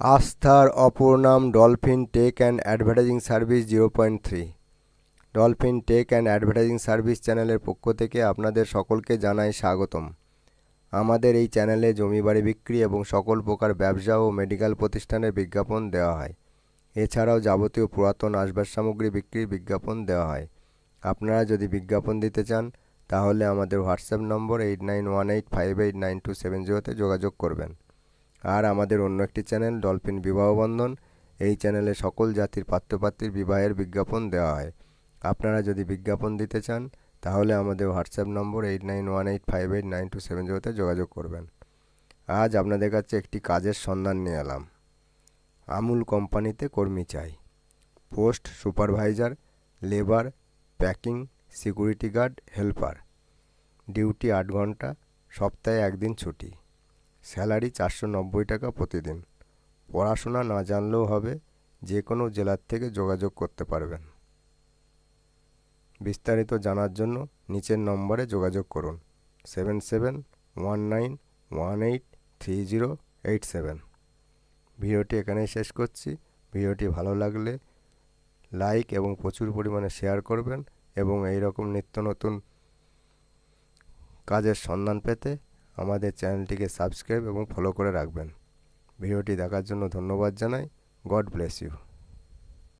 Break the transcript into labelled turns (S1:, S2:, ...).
S1: আস্থার অপর নাম Dolphin Tech and Advertising Service zero point three. Dolphin Tech and Advertising Service চ্যানেলের পক্ষ থেকে আপনাদের সকলকে জানাই স্বাগতম। আমাদের এই চ্যানেলে জমি বাড়ি বিক্রি এবং সকল প্রকার ব্যবসা ও মেডিকেল প্রতিষ্ঠানের বিজ্ঞাপন দেওয়া হয়। এছাড়াও যাবতীয় পুরাতন আসবাস সামগ্রী বিক্রির বিজ্ঞাপন দেওয়া হয়। আপনারা যদি বিজ্ঞাপন দিতে চান, তাহলে আমাদের WhatsApp number eight nine one eight five eight nine two seven জিরোতে যোগাযোগ করবেন। আর আমাদের অন্য একটি চ্যানেল, ডলফিন বিবাহ বন্ধন। এই চ্যানেলে সকল জাতির পাত্রপাত্রীর বিবাহের বিজ্ঞাপন দেওয়া হয়। আপনারা যদি বিজ্ঞাপন দিতে চান, তাহলে আমাদের WhatsApp number eight nine one eight five eight nine two seven জিরোতে যোগাযোগ করবেন। আজ আপনাদের কাছে একটি কাজের সন্ধান নিয়ে এলাম। আমুল কোম্পানিতে কর্মী চাই। Post supervisor, labour, packing, security guard, helper. Duty আট ঘণ্টা, সপ্তাহে একদিন ছুটি। স্যালারি চারশো নব্বই টাকা প্রতিদিন। পড়াশোনা না জানলেও হবে যে কোনো জেলার থেকে যোগাযোগ করতে পারবেন। বিস্তারিত জানার জন্য নিচের নম্বরে যোগাযোগ করুন, seven seven one nine one eight three zero eight seven. ভিডিওটি এখানেই শেষ করছি। ভিডিওটি ভালো লাগলে লাইক এবং প্রচুর পরিমাণে শেয়ার করবেন এবং এই রকম নিত্য নতুন কাজের সন্ধান পেতে আমাদের চ্যানেলটিকে সাবস্ক্রাইব এবং ফলো করে রাখবেন। ভিডিওটি দেখার জন্য ধন্যবাদ জানাই। God bless you.